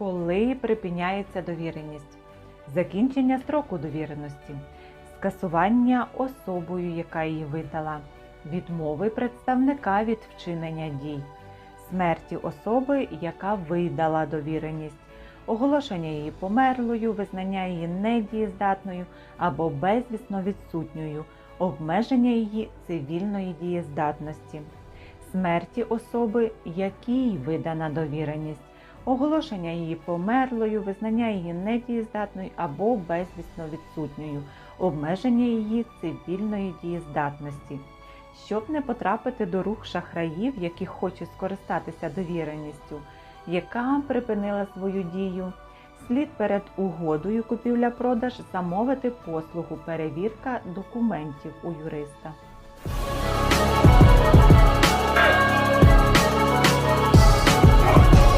коли припиняється довіреність, закінчення строку довіреності, скасування особою, яка її видала, відмови представника від вчинення дій, смерті особи, яка видала довіреність, оголошення її померлою, визнання її недієздатною або безвісно відсутньою, обмеження її цивільної дієздатності, смерті особи, якій видана довіреність, оголошення її померлою, визнання її недієздатною або безвісно відсутньою, обмеження її цивільної дієздатності. Щоб не потрапити до рук шахраїв, які хочуть скористатися довіреністю, яка припинила свою дію, слід перед угодою купівля-продаж замовити послугу перевірка документів у юриста.